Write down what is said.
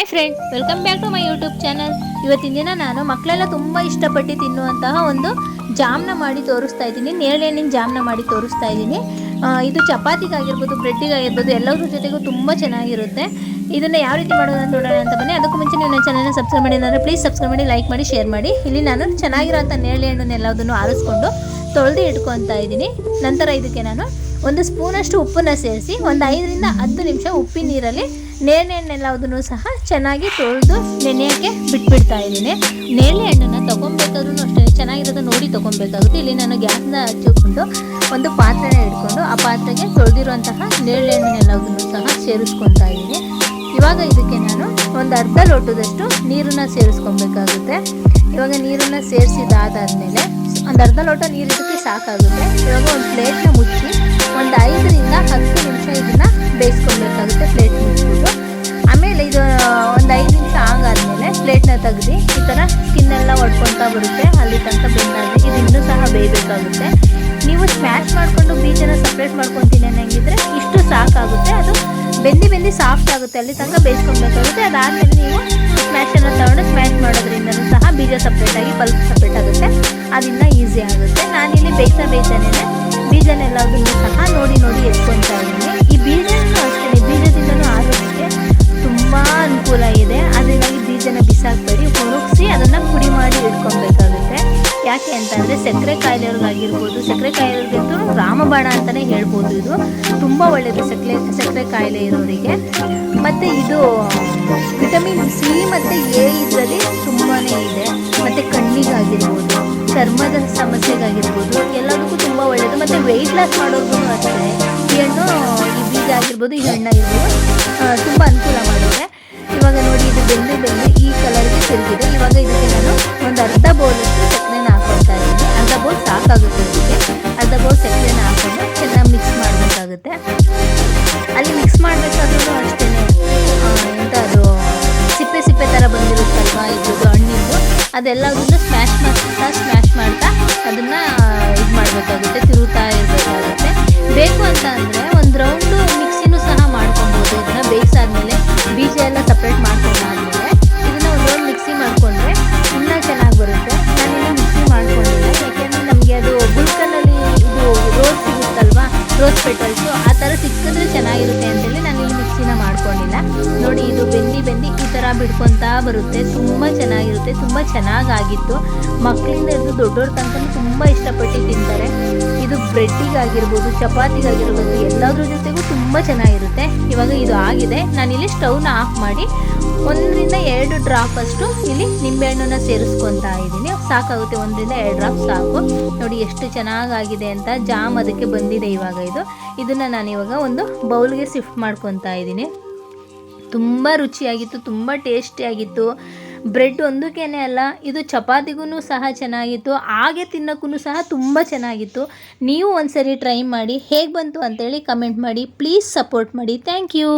Hi friend welcome back to my YouTube channel ಇವತ್ತಿನ ದಿನ ನಾನು ಮಕ್ಕಳೆಲ್ಲ ತುಂಬ ಇಷ್ಟಪಟ್ಟು ತಿನ್ನುವಂತಹ ಒಂದು ಜಾಮ್ನ ಮಾಡಿ ತೋರಿಸ್ತಾ ಇದ್ದೀನಿ. ನೇರಳೆಹಣ್ಣಿನ ಜಾಮ್ನ ಮಾಡಿ ತೋರಿಸ್ತಾ ಇದ್ದೀನಿ. ಇದು ಚಪಾತಿಗಾಗಿರ್ಬೋದು, ಬ್ರೆಡ್ಡಿಗಾಗಿರ್ಬೋದು, ಎಲ್ಲದ್ರ ಜೊತೆಗೂ ತುಂಬ ಚೆನ್ನಾಗಿರುತ್ತೆ. ಇದನ್ನು ಯಾವ ರೀತಿ ಮಾಡೋದು ಅಂತ ನೋಡೋಣ ಅಂತ ಬನ್ನಿ. ಅದಕ್ಕೂ ಮುಂಚೆ ನೀವು ನನ್ನ ಚಾನಲ್ನ ಸಬ್ಸ್ಕ್ರೈಬ್ ಮಾಡಿ ಅಂದರೆ ಪ್ಲೀಸ್ ಸಬ್ಸ್ಕ್ರೈಬ್ ಮಾಡಿ ಲೈಕ್ ಮಾಡಿ ಶೇರ್ ಮಾಡಿ. ಇಲ್ಲಿ ನಾನು ಚೆನ್ನಾಗಿರೋಂಥ ನೇರಳೆ ಹಣ್ಣನ್ನು ಎಲ್ಲದನ್ನು ಆರಿಸ್ಕೊಂಡು ತೊಳೆದು ಇಟ್ಕೊತಾ ಇದ್ದೀನಿ. ನಂತರ ಇದಕ್ಕೆ ನಾನು ಒಂದು ಸ್ಪೂನಷ್ಟು ಉಪ್ಪನ್ನು ಸೇರಿಸಿ ಒಂದು ಐದರಿಂದ ಹತ್ತು ನಿಮಿಷ ಉಪ್ಪಿನ ನೀರಲ್ಲಿ ಹಣ್ಣೆಲ್ಲದನ್ನು ಸಹ ಚೆನ್ನಾಗಿ ತೊಳೆದು ನೆನೆಯೋಕ್ಕೆ ಬಿಟ್ಬಿಡ್ತಾ ಇದ್ದೀನಿ. ನೇರಳೆ ಹಣ್ಣನ್ನು ತೊಗೊಬೇಕಾದ್ರೂ ಅಷ್ಟೇ ಚೆನ್ನಾಗಿರೋದು ನೋಡಿ ತೊಗೊಬೇಕಾಗುತ್ತೆ ಇಲ್ಲಿ ನಾನು ಗ್ಯಾಸ್ನ ಹಚ್ಚಿಕೊಂಡು ಒಂದು ಪಾತ್ರೆನ ಇಟ್ಕೊಂಡು ಆ ಪಾತ್ರೆಗೆ ತೊಳೆದಿರುವಂತಹ ನೇರಳೆ ಹಣ್ಣೆಲ್ಲದನ್ನು ಸಹ ಸೇರಿಸ್ಕೊತಾ ಇದ್ದೀನಿ. ಇವಾಗ ಇದಕ್ಕೆ ನಾನು ಒಂದು ಅರ್ಧ ಲೋಟದಷ್ಟು ನೀರನ್ನು ಸೇರಿಸ್ಕೊಬೇಕಾಗುತ್ತೆ ಇವಾಗ ನೀರನ್ನ ಮೇಲೆ ಒಂದು ಅರ್ಧ ಲೋಟ ನೀರು ಇದಕ್ಕೆ ಸಾಕಾಗುತ್ತೆ. ಇವಾಗ ಒಂದು ಪ್ಲೇಟ್ನ ಮುಚ್ಚಿ ಒಂದು ಐದರಿಂದ ಹತ್ತು ನಿಮಿಷ ಇದನ್ನು ಬೇಯಿಸ್ಕೊಳ್ಬೇಕಾಗುತ್ತೆ ಪ್ಲೇಟ್ ಮುಚ್ಚಿಬಿಟ್ಟು ಆಮೇಲೆ ಇದು ಒಂದು ಐದು ನಿಮಿಷ ಹಾಗಾದ್ಮೇಲೆ ಪ್ಲೇಟ್ನ ತೆಗ್ದು ಈ ಥರ ಸ್ಕಿನ್ನೆಲ್ಲ ಒಡ್ಕೊತಾ ಬರುತ್ತೆ, ಅಲ್ಲಿ ತನಕ ಬೇಕಾಗುತ್ತೆ ಇದು ಇನ್ನೂ ಸಹ ಬೇಯಬೇಕಾಗುತ್ತೆ. ನೀವು ಸ್ಮ್ಯಾಶ್ ಮಾಡಿಕೊಂಡು ಬೀಜನ ಸಪ್ರೇಟ್ ಮಾಡ್ಕೊತೀನಿ ಅನ್ನಂಗಿದ್ರೆ ಇಷ್ಟು ಸಾಕಾಗುತ್ತೆ. ಅದು ಬೆಂದಿ ಬೆಂದಿ ಸಾಫ್ಟ್ ಆಗುತ್ತೆ, ಅಲ್ಲಿ ತನಕ ಬೇಯಿಸ್ಕೊಬೇಕಾಗುತ್ತೆ ಅದಾದಮೇಲೆ ನೀವು ಸ್ಮ್ಯಾಶನ್ನು ತಗೊಂಡು ಸ್ಮ್ಯಾಶ್ ಮಾಡೋದ್ರಿಂದಲೂ ಸಹ ಬೀಜ ಸಪ್ರೇಟಾಗಿ ಪಲ್ಪ್ ಸಪ್ರೇಟ್ ಇಟ್ಕೊಬೇಕಾಗುತ್ತೆ ಯಾಕೆ ಅಂತಂದರೆ ಸಕ್ಕರೆ ಕಾಯಿಲೆಯವ್ರಿಗಾಗಿರ್ಬೋದು, ಸಕ್ಕರೆ ಕಾಯಿಲೆಯವ್ರಿಗಂತೂ ರಾಮಬಾಣ ಅಂತಾನೆ ಹೇಳ್ಬೋದು ಇದು. ತುಂಬ ಒಳ್ಳೆಯದು ಸಕ್ಕರೆ ಸಕ್ಕರೆ ಕಾಯಿಲೆ ಇರೋರಿಗೆ. ಮತ್ತು ಇದು, ವಿಟಮಿನ್ ಸಿ ಮತ್ತು ಎ ಇದರಲ್ಲಿ ತುಂಬಾ ಇದೆ. ಮತ್ತು ಕಣ್ಣಿಗಾಗಿರ್ಬೋದು, ಚರ್ಮದ ಸಮಸ್ಯೆಗಾಗಿರ್ಬೋದು, ಎಲ್ಲದಕ್ಕೂ ತುಂಬ ಒಳ್ಳೇದು. ಮತ್ತೆ ವೆಯ್ಟ್ ಲಾಸ್ ಮಾಡೋರ್ಗು ಅಷ್ಟೇ. ಈ ಹಣ್ಣು, ಈ ಬೀಜ ಆಗಿರ್ಬೋದು, ಈ ಹಣ್ಣಾಗಿರ್ಬೋದು ತುಂಬ ಅದೆಲ್ಲದನ್ನು ಸ್ಮ್ಯಾಶ್ ಮಾಡ್ತಾ ಸ್ಮ್ಯಾಶ್ ಮಾಡ್ತಾ ಅದನ್ನು ಇದು ಮಾಡಬೇಕಾಗುತ್ತೆ, ತಿರುಗ್ತಾ ಇರಬೇಕಾಗುತ್ತೆ. ಬೇಕು ಅಂತ ಅಂದರೆ ಒಂದು ರೌಂಡು ಮಿಕ್ಸಿನೂ ಸಹ ಮಾಡ್ಕೊಬೋದು. ಇದನ್ನು ಬೇಯಿಸಾದ್ಮೇಲೆ ಬೀಜ ಎಲ್ಲ ಸಪ್ರೇಟ್ ಮಾಡ್ಕೊಂಡಾದ್ಮೇಲೆ ಇದನ್ನು ಒಂದು ರೌಂಡ್ ಮಿಕ್ಸಿ ಮಾಡಿಕೊಂಡ್ರೆ ಇನ್ನೂ ಚೆನ್ನಾಗಿ ಬರುತ್ತೆ. ನಾನು ಮಿಕ್ಸಿ ಮಾಡ್ಕೊಂಡಿಲ್ಲ, ಯಾಕೆಂದರೆ ನಮಗೆ ಅದು ಗುಲ್ಕನಲ್ಲಿ ಇದು ರೋಸ್ ಸಿಗುತ್ತಲ್ವಾ ರೋಸ್ ಪೆಟಲ್ಸು ಆ ಥರ ಸಿಕ್ಕಿದ್ರೆ ಚೆನ್ನಾಗಿರುತ್ತೆ ಅಂತೇಳಿ ನಾನು ಈ ಮಿಕ್ಸಿನ ಮಾಡ್ಕೊಂಡಿಲ್ಲ. ನೋಡಿ, ಇದು ಬೆಂದಿ ಬೆಂದಿ ಬಿಡ್ಕೊತಾ ಬರುತ್ತೆ. ತುಂಬ ಚೆನ್ನಾಗಿರುತ್ತೆ. ತುಂಬ ಚೆನ್ನಾಗಾಗಿತ್ತು. ಮಕ್ಕಳಿಂದ ಹಿಡಿದು ದೊಡ್ಡವ್ರ ತನಕ ತುಂಬ ಇಷ್ಟಪಟ್ಟು ತಿಂತಾರೆ. ಇದು ಬ್ರೆಡ್ಡಿಗಾಗಿರ್ಬೋದು, ಚಪಾತಿಗಾಗಿರ್ಬೋದು, ಎಲ್ಲದ್ರ ಜೊತೆಗೂ ತುಂಬ ಚೆನ್ನಾಗಿರುತ್ತೆ. ಇವಾಗ ಇದು ಆಗಿದೆ. ನಾನು ಇಲ್ಲಿ ಸ್ಟವ್ನ ಆಫ್ ಮಾಡಿ ಒಂದರಿಂದ ಎರಡು ಡ್ರಾಪ್ ಅಷ್ಟು ಇಲ್ಲಿ ನಿಂಬೆಹಣ್ಣನ್ನ ಸೇರಿಸ್ಕೊತಾ ಇದ್ದೀನಿ. ಸಾಕಾಗುತ್ತೆ ಒಂದರಿಂದ ಎರಡು ಡ್ರಾಪ್ ಸಾಕು. ನೋಡಿ ಎಷ್ಟು ಚೆನ್ನಾಗಾಗಿದೆ ಅಂತ ಜಾಮ್ ಅದಕ್ಕೆ ಬಂದಿದೆ ಇವಾಗ ಇದು. ಇದನ್ನು ನಾನು ಇವಾಗ ಒಂದು ಬೌಲ್ಗೆ ಶಿಫ್ಟ್ ಮಾಡ್ಕೊತಾ ಇದ್ದೀನಿ. ತುಂಬ ರುಚಿಯಾಗಿತ್ತು, ತುಂಬ ಟೇಸ್ಟಿಯಾಗಿತ್ತು ಬ್ರೆಡ್ ಒಂದಕ್ಕೇನೆ ಅಲ್ಲ, ಇದು ಚಪಾತಿಗೂ ಸಹ ಚೆನ್ನಾಗಿತ್ತು, ಹಾಗೆ ತಿನ್ನೋಕ್ಕೂ ಸಹ ತುಂಬ ಚೆನ್ನಾಗಿತ್ತು. ನೀವು ಒಂದ್ಸರಿ ಟ್ರೈ ಮಾಡಿ, ಹೇಗೆ ಬಂತು ಅಂತೇಳಿ ಕಮೆಂಟ್ ಮಾಡಿ ಪ್ಲೀಸ್ ಸಪೋರ್ಟ್ ಮಾಡಿ. Thank you